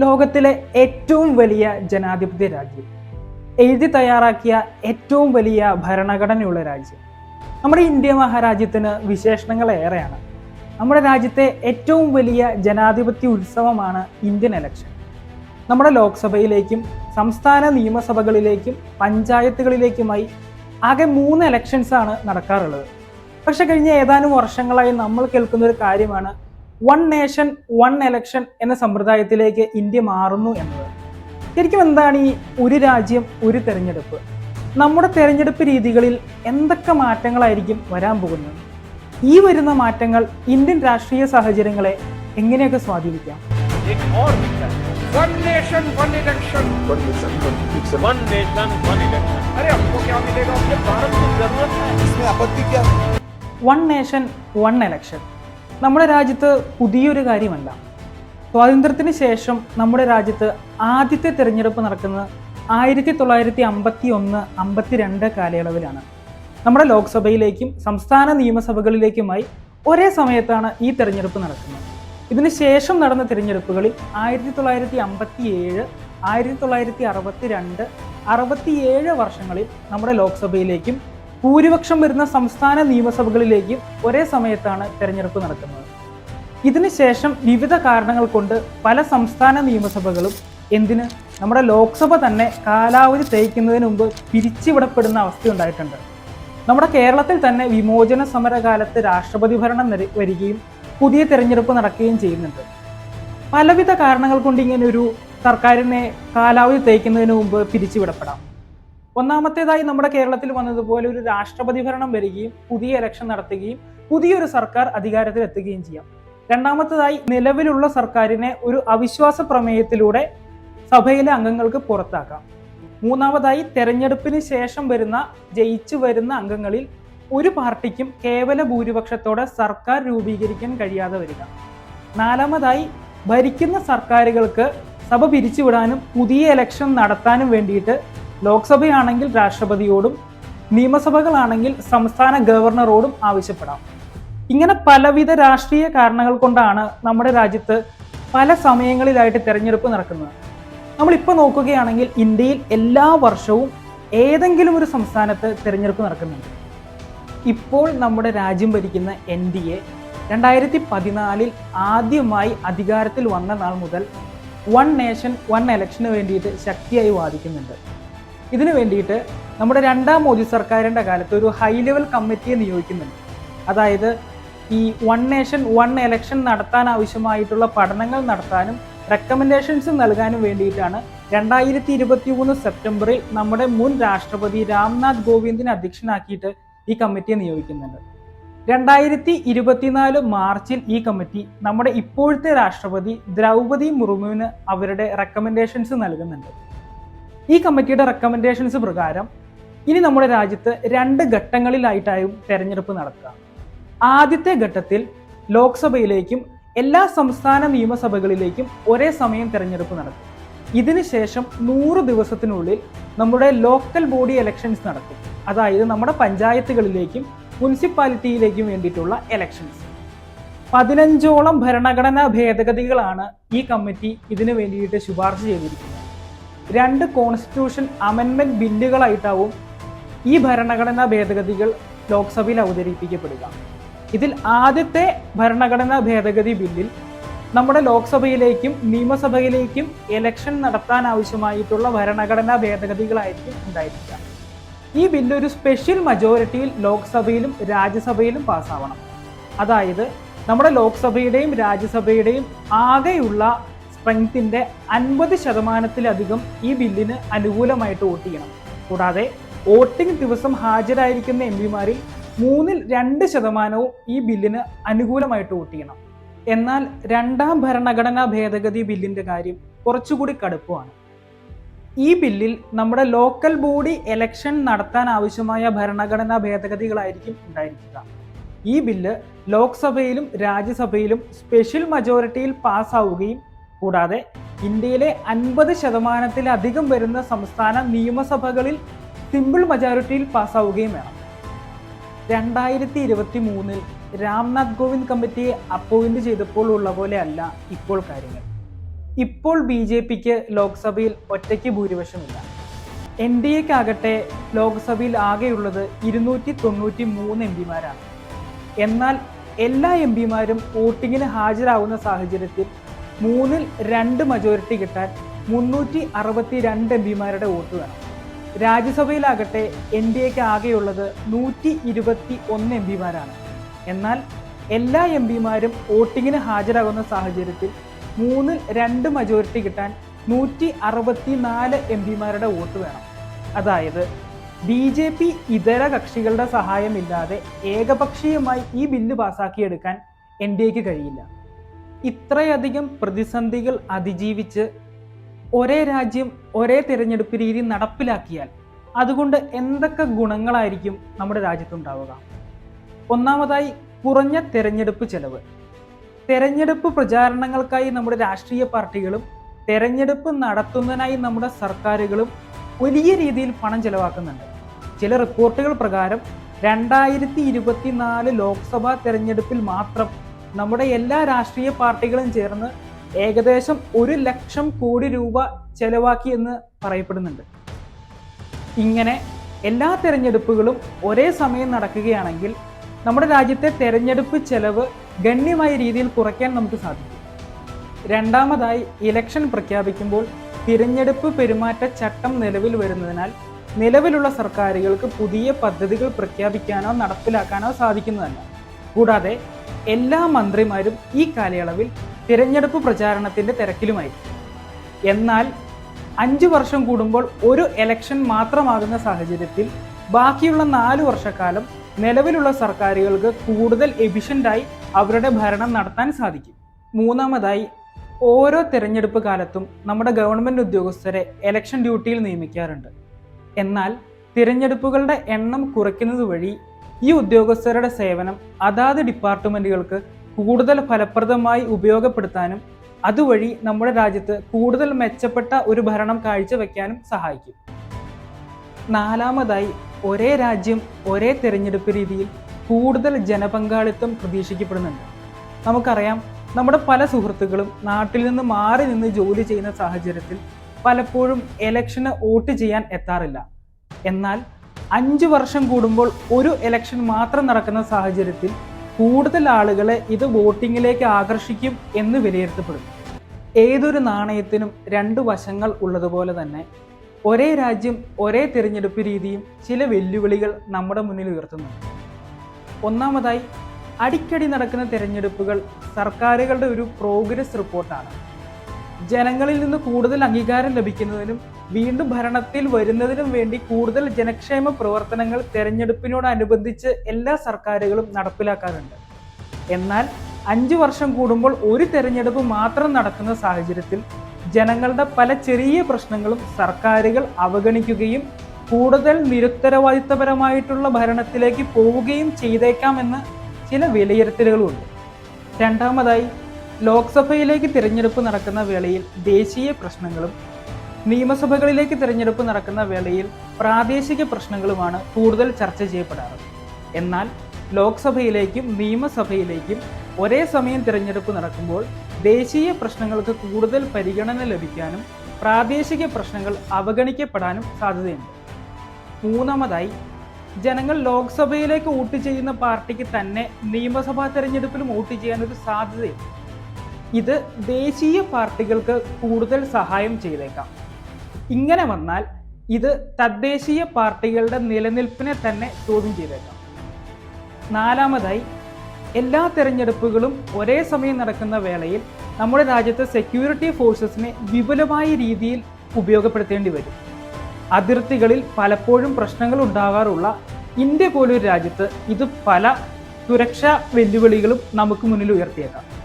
ലോകത്തിലെ ഏറ്റവും വലിയ ജനാധിപത്യ രാജ്യം. എഴുതി തയ്യാറാക്കിയ ഏറ്റവും വലിയ ഭരണഘടനയുള്ള രാജ്യം. നമ്മുടെ ഇന്ത്യ മഹാരാജ്യത്തിന് വിശേഷണങ്ങൾ ഏറെയാണ്. നമ്മുടെ രാജ്യത്തെ ഏറ്റവും വലിയ ജനാധിപത്യ ഉത്സവമാണ് ഇന്ത്യൻ എലക്ഷൻ നമ്മുടെ ലോക്സഭയിലേക്കും സംസ്ഥാന നിയമസഭകളിലേക്കും പഞ്ചായത്തുകളിലേക്കുമായി ആകെ മൂന്ന് ഇലക്ഷൻസ് ആണ് നടക്കാറുള്ളത്. പക്ഷെ കഴിഞ്ഞ ഏതാനും വർഷങ്ങളായി നമ്മൾ കേൾക്കുന്ന ഒരു കാര്യമാണ് വൺ നേഷൻ വൺ എലക്ഷൻ എന്ന സമ്പ്രദായത്തിലേക്ക് ഇന്ത്യ മാറുന്നു എന്നത്. ശരിക്കും എന്താണ് ഈ ഒരു രാജ്യം ഒരു തെരഞ്ഞെടുപ്പ്? നമ്മുടെ തെരഞ്ഞെടുപ്പ് രീതികളിൽ എന്തൊക്കെ മാറ്റങ്ങളായിരിക്കും വരാൻ പോകുന്നത്? ഈ വരുന്ന മാറ്റങ്ങൾ ഇന്ത്യൻ രാഷ്ട്രീയ സാഹചര്യങ്ങളെ എങ്ങനെയൊക്കെ സ്വാധീനിക്കാം? വൺ നേഷൻ വൺ എലക്ഷൻ നമ്മുടെ രാജ്യത്ത് പുതിയൊരു കാര്യമല്ല. സ്വാതന്ത്ര്യത്തിന് ശേഷം നമ്മുടെ രാജ്യത്ത് ആദ്യത്തെ തിരഞ്ഞെടുപ്പ് നടക്കുന്നത് ആയിരത്തി തൊള്ളായിരത്തി അമ്പത്തി ഒന്ന് അമ്പത്തിരണ്ട് കാലയളവിലാണ്. നമ്മുടെ ലോക്സഭയിലേക്കും സംസ്ഥാന നിയമസഭകളിലേക്കുമായി ഒരേ സമയത്താണ് ഈ തിരഞ്ഞെടുപ്പ് നടക്കുന്നത്. ഇതിന് ശേഷം നടന്ന തിരഞ്ഞെടുപ്പുകളിൽ ആയിരത്തി തൊള്ളായിരത്തി അമ്പത്തി ഏഴ് ആയിരത്തി തൊള്ളായിരത്തി അറുപത്തി രണ്ട് അറുപത്തിയേഴ് വർഷങ്ങളിൽ നമ്മുടെ ലോക്സഭയിലേക്കും ഭൂരിപക്ഷം വരുന്ന സംസ്ഥാന നിയമസഭകളിലേക്ക് ഒരേ സമയത്താണ് തെരഞ്ഞെടുപ്പ് നടക്കുന്നത്. ഇതിനുശേഷം വിവിധ കാരണങ്ങൾ കൊണ്ട് പല സംസ്ഥാന നിയമസഭകളും എന്തിന് നമ്മുടെ ലോക്സഭ തന്നെ കാലാവധി തേക്കുന്നതിന് മുമ്പ് പിരിച്ചുവിടപ്പെടുന്ന അവസ്ഥയുണ്ടായിട്ടുണ്ട് നമ്മുടെ കേരളത്തിൽ തന്നെ വിമോചന സമരകാലത്ത് രാഷ്ട്രപതി ഭരണം വരികയും പുതിയ തെരഞ്ഞെടുപ്പ് നടക്കുകയും ചെയ്യുന്നുണ്ട്. പലവിധ കാരണങ്ങൾ കൊണ്ട് ഇങ്ങനെ ഒരു സർക്കാരിനെ കാലാവധി തേക്കുന്നതിന് മുമ്പ് പിരിച്ചുവിടപ്പെടാം. ഒന്നാമത്തേതായി നമ്മുടെ കേരളത്തിൽ വന്നതുപോലെ ഒരു രാഷ്ട്രപതി ഭരണം വരികയും പുതിയ ഇലക്ഷൻ നടത്തുകയും പുതിയൊരു സർക്കാർ അധികാരത്തിൽ എത്തുകയും ചെയ്യാം. രണ്ടാമത്തേതായി നിലവിലുള്ള സർക്കാരിനെ ഒരു അവിശ്വാസ പ്രമേയത്തിലൂടെ സഭയിലെ അംഗങ്ങൾക്ക് പുറത്താക്കാം. മൂന്നാമതായി തെരഞ്ഞെടുപ്പിന് ശേഷം വരുന്ന ജയിച്ചു വരുന്ന അംഗങ്ങളിൽ ഒരു പാർട്ടിക്കും കേവല ഭൂരിപക്ഷത്തോടെ സർക്കാർ രൂപീകരിക്കാൻ കഴിയാതെ വരിക. നാലാമതായി ഭരിക്കുന്ന സർക്കാരുകൾക്ക് സഭ പിരിച്ചുവിടാനും പുതിയ ഇലക്ഷൻ നടത്താനും വേണ്ടിയിട്ട് ലോക്സഭയാണെങ്കിൽ രാഷ്ട്രപതിയോടും നിയമസഭകളാണെങ്കിൽ സംസ്ഥാന ഗവർണറോടും ആവശ്യപ്പെടാം. ഇങ്ങനെ പലവിധ രാഷ്ട്രീയ കാരണങ്ങൾ കൊണ്ടാണ് നമ്മുടെ രാജ്യത്ത് പല സമയങ്ങളിലായിട്ട് തിരഞ്ഞെടുപ്പ് നടക്കുന്നത്. നമ്മളിപ്പോൾ നോക്കുകയാണെങ്കിൽ ഇന്ത്യയിൽ എല്ലാ വർഷവും ഏതെങ്കിലും ഒരു സംസ്ഥാനത്ത് തിരഞ്ഞെടുപ്പ് നടക്കുന്നുണ്ട്. ഇപ്പോൾ നമ്മുടെ രാജ്യം ഭരിക്കുന്ന എൻ ഡി എ രണ്ടായിരത്തി പതിനാലിൽ ആദ്യമായി അധികാരത്തിൽ വന്ന നാൾ മുതൽ വൺ നേഷൻ വൺ എലക്ഷന് വേണ്ടിയിട്ട് ശക്തിയായി വാദിക്കുന്നുണ്ട്. ഇതിനു വേണ്ടിയിട്ട് നമ്മുടെ രണ്ടാം മോദി സർക്കാരിന്റെ കാലത്ത് ഒരു ഹൈ ലെവൽ കമ്മിറ്റിയെ നിയോഗിക്കുന്നുണ്ട്. അതായത് ഈ വൺ നേഷൻ വൺ എലക്ഷൻ നടത്താൻ ആവശ്യമായിട്ടുള്ള പഠനങ്ങൾ നടത്താനും റെക്കമെൻഡേഷൻസ് നൽകാനും വേണ്ടിയിട്ടാണ് രണ്ടായിരത്തി ഇരുപത്തി മൂന്ന് സെപ്റ്റംബറിൽ നമ്മുടെ മുൻ രാഷ്ട്രപതി രാംനാഥ് കോവിന്ദിനെ അധ്യക്ഷനാക്കിയിട്ട് ഈ കമ്മിറ്റിയെ നിയോഗിക്കുന്നുണ്ട്. രണ്ടായിരത്തി ഇരുപത്തിനാല് മാർച്ചിൽ ഈ കമ്മിറ്റി നമ്മുടെ ഇപ്പോഴത്തെ രാഷ്ട്രപതി ദ്രൗപദി മുർമുവിന് അവരുടെ റെക്കമെൻഡേഷൻസ് നൽകുന്നുണ്ട്. ഈ കമ്മിറ്റിയുടെ റെക്കമെൻഡേഷൻസ് പ്രകാരം ഇനി നമ്മുടെ രാജ്യത്ത് രണ്ട് ഘട്ടങ്ങളിലായിട്ടായും തെരഞ്ഞെടുപ്പ് നടക്കുക. ആദ്യത്തെ ഘട്ടത്തിൽ ലോക്സഭയിലേക്കും എല്ലാ സംസ്ഥാന നിയമസഭകളിലേക്കും ഒരേ സമയം തെരഞ്ഞെടുപ്പ് നടക്കും. ഇതിനുശേഷം നൂറ് ദിവസത്തിനുള്ളിൽ നമ്മുടെ ലോക്കൽ ബോഡി എലക്ഷൻസ് നടക്കും. അതായത് നമ്മുടെ പഞ്ചായത്തുകളിലേക്കും മുനിസിപ്പാലിറ്റിയിലേക്കും വേണ്ടിയിട്ടുള്ള എലക്ഷൻസ് പതിനഞ്ചോളം ഭരണഘടനാ ഭേദഗതികളാണ് ഈ കമ്മിറ്റി ഇതിനു വേണ്ടിയിട്ട് ശുപാർശ ചെയ്തിരിക്കുന്നത്. രണ്ട് കോൺസ്റ്റിറ്റ്യൂഷൻ അമെൻമെന്റ് ബില്ലുകളായിട്ടാവും ഈ ഭരണഘടനാ ഭേദഗതികൾ ലോക്സഭയിൽ അവതരിപ്പിക്കപ്പെടുക. ഇതിൽ ആദ്യത്തെ ഭരണഘടനാ ഭേദഗതി ബില്ലിൽ നമ്മുടെ ലോക്സഭയിലേക്കും നിയമസഭയിലേക്കും ഇലക്ഷൻ നടത്താൻ ആവശ്യമായിട്ടുള്ള ഭരണഘടനാ ഭേദഗതികളായിരിക്കും ഉണ്ടായിരിക്കുക. ഈ ബില്ല് ഒരു സ്പെഷ്യൽ മജോറിറ്റിയിൽ ലോക്സഭയിലും രാജ്യസഭയിലും പാസ്സാവണം. അതായത് നമ്മുടെ ലോക്സഭയുടെയും രാജ്യസഭയുടെയും ആകെയുള്ള സ്ട്രെങ്തിന്റെ അൻപത് ശതമാനത്തിലധികം ഈ ബില്ലിന് അനുകൂലമായിട്ട് വോട്ട് ചെയ്യണം. കൂടാതെ വോട്ടിംഗ് ദിവസം ഹാജരായിരിക്കുന്ന എം പിമാരിൽ മൂന്നിൽ രണ്ട് ശതമാനവും ഈ ബില്ലിന് അനുകൂലമായിട്ട് വോട്ട് ചെയ്യണം. എന്നാൽ രണ്ടാം ഭരണഘടനാ ഭേദഗതി ബില്ലിന്റെ കാര്യം കുറച്ചുകൂടി കടുപ്പമാണ്. ഈ ബില്ലിൽ നമ്മുടെ ലോക്കൽ ബോഡി എലക്ഷൻ നടത്താൻ ആവശ്യമായ ഭരണഘടനാ ഭേദഗതികളായിരിക്കും ഉണ്ടായിരിക്കുക. ഈ ബില്ല് ലോക്സഭയിലും രാജ്യസഭയിലും സ്പെഷ്യൽ മജോറിറ്റിയിൽ പാസ്സാവുകയും കൂടാതെ ഇന്ത്യയിലെ അൻപത് ശതമാനത്തിലധികം വരുന്ന സംസ്ഥാന നിയമസഭകളിൽ സിമ്പിൾ മജോറിറ്റിയിൽ പാസ്സാവുകയും വേണം. രണ്ടായിരത്തി ഇരുപത്തി മൂന്നിൽ രാംനാഥ് കോവിന്ദ് കമ്മിറ്റിയെ അപ്പോയിന്റ് ചെയ്തപ്പോൾ ഉള്ള പോലെ അല്ല ഇപ്പോൾ കാര്യങ്ങൾ. ഇപ്പോൾ ബി ജെ പിക്ക് ലോക്സഭയിൽ ഒറ്റയ്ക്ക് ഭൂരിപക്ഷമില്ല. എൻ ഡി എക്കാകട്ടെ ലോക്സഭയിൽ ആകെയുള്ളത് ഇരുന്നൂറ്റി തൊണ്ണൂറ്റി മൂന്ന് എം പിമാരാണ്. എന്നാൽ എല്ലാ എം പിമാരും വോട്ടിങ്ങിന് ഹാജരാകുന്ന സാഹചര്യത്തിൽ മൂന്നിൽ രണ്ട് മജോറിറ്റി കിട്ടാൻ മുന്നൂറ്റി അറുപത്തി രണ്ട് എം പിമാരുടെ വോട്ട് വേണം. രാജ്യസഭയിലാകട്ടെ എൻ ഡി എക്ക് ആകെയുള്ളത് നൂറ്റി ഇരുപത്തി ഒന്ന് എം പിമാരാണ്. എന്നാൽ എല്ലാ എം പിമാരും വോട്ടിങ്ങിന് ഹാജരാകുന്ന സാഹചര്യത്തിൽ മൂന്നിൽ രണ്ട് മജോറിറ്റി കിട്ടാൻ നൂറ്റി അറുപത്തി നാല് എം പിമാരുടെ വോട്ട് വേണം. അതായത് ബി ജെ പി ഇതര കക്ഷികളുടെ സഹായമില്ലാതെ ഏകപക്ഷീയമായി ഈ ബില്ല് പാസാക്കിയെടുക്കാൻ എൻ ഡി എക്ക് കഴിയില്ല. ഇത്രയധികം പ്രതിസന്ധികൾ അതിജീവിച്ച് ഒരേ രാജ്യം ഒരേ തിരഞ്ഞെടുപ്പ് രീതി നടപ്പിലാക്കിയാൽ അതുകൊണ്ട് എന്തൊക്കെ ഗുണങ്ങളായിരിക്കും നമ്മുടെ രാജ്യത്തുണ്ടാവുക? ഒന്നാമതായി കുറഞ്ഞ തിരഞ്ഞെടുപ്പ് ചെലവ്. തെരഞ്ഞെടുപ്പ് പ്രചാരണങ്ങൾക്കായി നമ്മുടെ രാഷ്ട്രീയ പാർട്ടികളും തെരഞ്ഞെടുപ്പ് നടത്തുന്നതിനായി നമ്മുടെ സർക്കാരുകളും വലിയ രീതിയിൽ പണം ചെലവാക്കുന്നുണ്ട്. ചില റിപ്പോർട്ടുകൾ പ്രകാരം രണ്ടായിരത്തി ഇരുപത്തിനാല് ലോക്സഭാ തെരഞ്ഞെടുപ്പിൽ മാത്രം നമ്മുടെ എല്ലാ രാഷ്ട്രീയ പാർട്ടികളും ചേർന്ന് ഏകദേശം ഒരു ലക്ഷം കോടി രൂപ ചെലവാക്കി എന്ന് പറയപ്പെടുന്നുണ്ട്. ഇങ്ങനെ എല്ലാ തെരഞ്ഞെടുപ്പുകളും ഒരേ സമയം നടക്കുകയാണെങ്കിൽ നമ്മുടെ രാജ്യത്തെ തെരഞ്ഞെടുപ്പ് ചെലവ് ഗണ്യമായ രീതിയിൽ കുറയ്ക്കാൻ നമുക്ക് സാധിക്കും. രണ്ടാമതായി ഇലക്ഷൻ പ്രഖ്യാപിക്കുമ്പോൾ തിരഞ്ഞെടുപ്പ് പെരുമാറ്റ ചട്ടം നിലവിൽ വരുന്നതിനാൽ നിലവിലുള്ള സർക്കാരുകൾക്ക് പുതിയ പദ്ധതികൾ പ്രഖ്യാപിക്കാനോ നടപ്പിലാക്കാനോ സാധിക്കുന്നതല്ല. കൂടാതെ എല്ലാ മന്ത്രിമാരും ഈ കാലയളവിൽ തിരഞ്ഞെടുപ്പ് പ്രചാരണത്തിന്റെ തിരക്കിലുമായി എന്നാൽ അഞ്ച് വർഷം കൂടുമ്പോൾ ഒരു എലക്ഷൻ മാത്രമാകുന്ന സാഹചര്യത്തിൽ ബാക്കിയുള്ള നാല് വർഷക്കാലം നിലവിലുള്ള സർക്കാരുകൾക്ക് കൂടുതൽ എഫിഷ്യന്റായി അവരുടെ ഭരണം നടത്താൻ സാധിക്കും. മൂന്നാമതായി ഓരോ തിരഞ്ഞെടുപ്പ് കാലത്തും നമ്മുടെ ഗവൺമെന്റ് ഉദ്യോഗസ്ഥരെ എലക്ഷൻ ഡ്യൂട്ടിയിൽ നിയമിക്കാറുണ്ട്. എന്നാൽ തിരഞ്ഞെടുപ്പുകളുടെ എണ്ണം കുറയ്ക്കുന്നത് വഴി ഈ ഉദ്യോഗസ്ഥരുടെ സേവനം അതാത് ഡിപ്പാർട്ട്മെന്റുകൾക്ക് കൂടുതൽ ഫലപ്രദമായി ഉപയോഗപ്പെടുത്താനും അതുവഴി നമ്മുടെ രാജ്യത്ത് കൂടുതൽ മെച്ചപ്പെട്ട ഒരു ഭരണം കാഴ്ചവെക്കാനും സഹായിക്കും. നാലാമതായി ഒരേ രാജ്യം ഒരേ തിരഞ്ഞെടുപ്പ് രീതിയിൽ കൂടുതൽ ജനപങ്കാളിത്തം പ്രതീക്ഷിക്കപ്പെടുന്നുണ്ട്. നമുക്കറിയാം നമ്മുടെ പല സുഹൃത്തുക്കളും നാട്ടിൽ നിന്ന് മാറി നിന്ന് ജോലി ചെയ്യുന്ന സാഹചര്യത്തിൽ പലപ്പോഴും എലക്ഷന് വോട്ട് ചെയ്യാൻ എത്താറില്ല. എന്നാൽ അഞ്ച് വർഷം കൂടുമ്പോൾ ഒരു ഇലക്ഷൻ മാത്രം നടക്കുന്ന സാഹചര്യത്തിൽ കൂടുതൽ ആളുകളെ ഇത് വോട്ടിങ്ങിലേക്ക് ആകർഷിക്കും എന്ന് വിലയിരുത്തപ്പെടുന്നു. ഏതൊരു നാണയത്തിനും രണ്ട് വശങ്ങൾ ഉള്ളതുപോലെ തന്നെ ഒരേ രാജ്യം ഒരേ തിരഞ്ഞെടുപ്പ് രീതിയും ചില വെല്ലുവിളികൾ നമ്മുടെ മുന്നിൽ ഉയർത്തുന്നുണ്ട്. ഒന്നാമതായി അടിക്കടി നടക്കുന്ന തിരഞ്ഞെടുപ്പുകൾ സർക്കാരുകളുടെ ഒരു പ്രോഗ്രസ് റിപ്പോർട്ടാണ് ജനങ്ങളിൽ നിന്ന് കൂടുതൽ അംഗീകാരം ലഭിക്കുന്നതിനും വീണ്ടും ഭരണത്തിൽ വരുന്നതിനും വേണ്ടി കൂടുതൽ ജനക്ഷേമ പ്രവർത്തനങ്ങൾ തെരഞ്ഞെടുപ്പിനോടനുബന്ധിച്ച് എല്ലാ സർക്കാരുകളും നടപ്പിലാക്കാറുണ്ട്. എന്നാൽ അഞ്ചു വർഷം കൂടുമ്പോൾ ഒരു തെരഞ്ഞെടുപ്പ് മാത്രം നടക്കുന്ന സാഹചര്യത്തിൽ ജനങ്ങളുടെ പല ചെറിയ പ്രശ്നങ്ങളും സർക്കാരുകൾ അവഗണിക്കുകയും കൂടുതൽ നിരുത്തരവാദിത്തപരമായിട്ടുള്ള ഭരണത്തിലേക്ക് പോവുകയും ചെയ്തേക്കാമെന്ന് ചില വിലയിരുത്തലുകളുണ്ട്. രണ്ടാമതായി ലോക്സഭയിലേക്ക് തിരഞ്ഞെടുപ്പ് നടക്കുന്ന വേളയിൽ ദേശീയ പ്രശ്നങ്ങളും നിയമസഭകളിലേക്ക് തിരഞ്ഞെടുപ്പ് നടക്കുന്ന വേളയിൽ പ്രാദേശിക പ്രശ്നങ്ങളുമാണ് കൂടുതൽ ചർച്ച ചെയ്യപ്പെടാറ് എന്നാൽ ലോക്സഭയിലേക്കും നിയമസഭയിലേക്കും ഒരേ സമയം തിരഞ്ഞെടുപ്പ് നടക്കുമ്പോൾ ദേശീയ പ്രശ്നങ്ങൾക്ക് കൂടുതൽ പരിഗണന ലഭിക്കാനും പ്രാദേശിക പ്രശ്നങ്ങൾ അവഗണിക്കപ്പെടാനും സാധ്യതയുണ്ട്. മൂന്നാമതായി ജനങ്ങൾ ലോക്സഭയിലേക്ക് വോട്ട് ചെയ്യുന്ന പാർട്ടിക്ക് തന്നെ നിയമസഭാ തെരഞ്ഞെടുപ്പിലും വോട്ട് ചെയ്യാനൊരു സാധ്യതയുണ്ട്. ഇത് ദേശീയ പാർട്ടികൾക്ക് കൂടുതൽ സഹായം ചെയ്തേക്കാം. ഇങ്ങനെ വന്നാൽ ഇത് തദ്ദേശീയ പാർട്ടികളുടെ നിലനിൽപ്പിനെ തന്നെ ചോദ്യം ചെയ്തേക്കാം. നാലാമതായി എല്ലാ തെരഞ്ഞെടുപ്പുകളും ഒരേ സമയം നടക്കുന്ന വേളയിൽ നമ്മുടെ രാജ്യത്തെ സെക്യൂരിറ്റി ഫോഴ്സസിനെ വിപുലമായ രീതിയിൽ ഉപയോഗപ്പെടുത്തേണ്ടി വരും. അതിർത്തികളിൽ പലപ്പോഴും പ്രശ്നങ്ങൾ ഉണ്ടാകാറുള്ള ഇന്ത്യ പോലൊരു രാജ്യത്ത് ഇത് പല സുരക്ഷാ വെല്ലുവിളികളും നമുക്ക് മുന്നിൽ ഉയർത്തിയേക്കാം.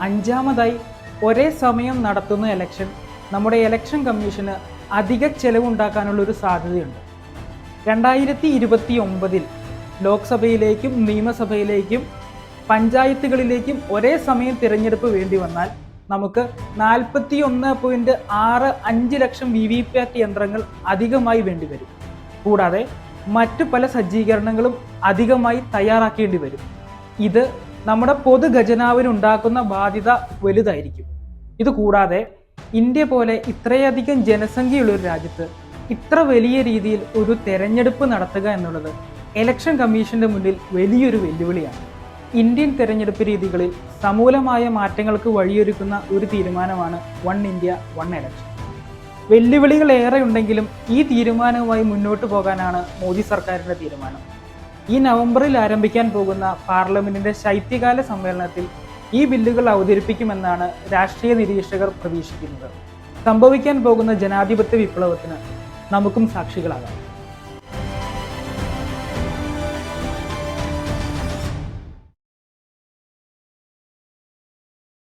അഞ്ചാമതായി ഒരേ സമയം നടത്തുന്ന ഇലക്ഷൻ നമ്മുടെ ഇലക്ഷൻ കമ്മീഷന് അധിക ചെലവുണ്ടാക്കാനുള്ള ഒരു സാധ്യതയുണ്ട്. രണ്ടായിരത്തി ഇരുപത്തി ഒമ്പതിൽ ലോക്സഭയിലേക്കും നിയമസഭയിലേക്കും പഞ്ചായത്തുകളിലേക്കും ഒരേ സമയം തിരഞ്ഞെടുപ്പ് വേണ്ടി വന്നാൽ നമുക്ക് നാൽപ്പത്തി ഒന്ന് പോയിന്റ് ആറ് അഞ്ച് ലക്ഷം വി വി പാറ്റ് യന്ത്രങ്ങൾ അധികമായി വേണ്ടി വരും. കൂടാതെ മറ്റു പല സജ്ജീകരണങ്ങളും അധികമായി തയ്യാറാക്കേണ്ടി വരും. ഇത് നമ്മുടെ പൊതു ഖജനാവിനുണ്ടാക്കുന്ന ബാധ്യത വലുതായിരിക്കും. ഇത് കൂടാതെ ഇന്ത്യ പോലെ ഇത്രയധികം ജനസംഖ്യയുള്ള ഒരു രാജ്യത്ത് ഇത്ര വലിയ രീതിയിൽ ഒരു തെരഞ്ഞെടുപ്പ് നടത്തുക എന്നുള്ളത് ഇലക്ഷൻ കമ്മീഷന്റെ മുന്നിൽ വലിയൊരു വെല്ലുവിളിയാണ്. ഇന്ത്യൻ തെരഞ്ഞെടുപ്പ് രീതികളിൽ സമൂലമായ മാറ്റങ്ങൾക്ക് വഴിയൊരുക്കുന്ന ഒരു തീരുമാനമാണ് വൺ ഇന്ത്യ വൺ ഇലക്ഷൻ വെല്ലുവിളികൾ ഏറെ ഉണ്ടെങ്കിലും ഈ തീരുമാനവുമായി മുന്നോട്ട് പോകാനാണ് മോദി സർക്കാരിന്റെ തീരുമാനം. ഈ നവംബറിൽ ആരംഭിക്കാൻ പോകുന്ന പാർലമെന്റിന്റെ ശൈത്യകാല സമ്മേളനത്തിൽ ഈ ബില്ലുകൾ അവതരിപ്പിക്കുമെന്നാണ് രാഷ്ട്രീയ നിരീക്ഷകർ പ്രതീക്ഷിക്കുന്നത്. സംഭവിക്കാൻ പോകുന്ന ജനാധിപത്യ വിപ്ലവത്തിന് നമുക്കും സാക്ഷികളാകാം.